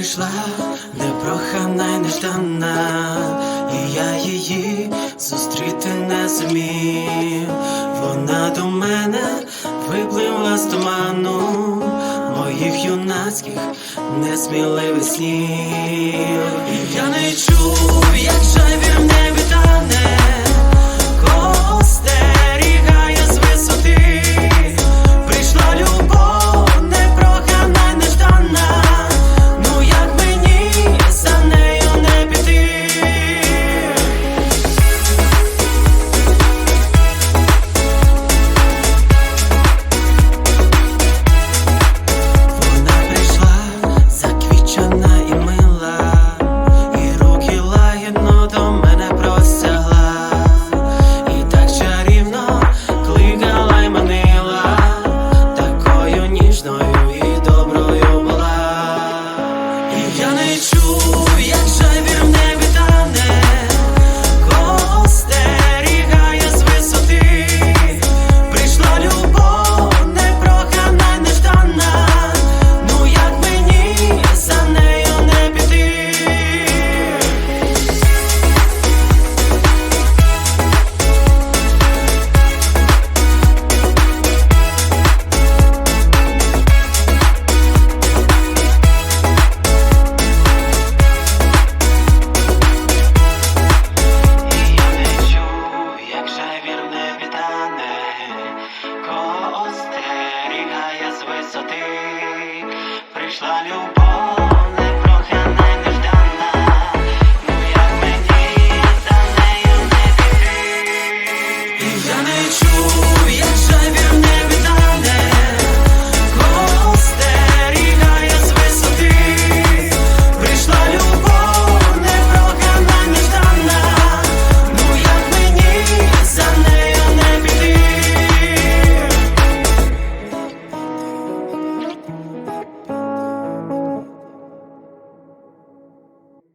прийшла непрохана й неждана, і я її зустріти не зумів. Вона до мене випливла з туману моїх юнацьких несміливих снів. І Я не чув, як жай. Я не чую, як жаль. висоти пришла любовь.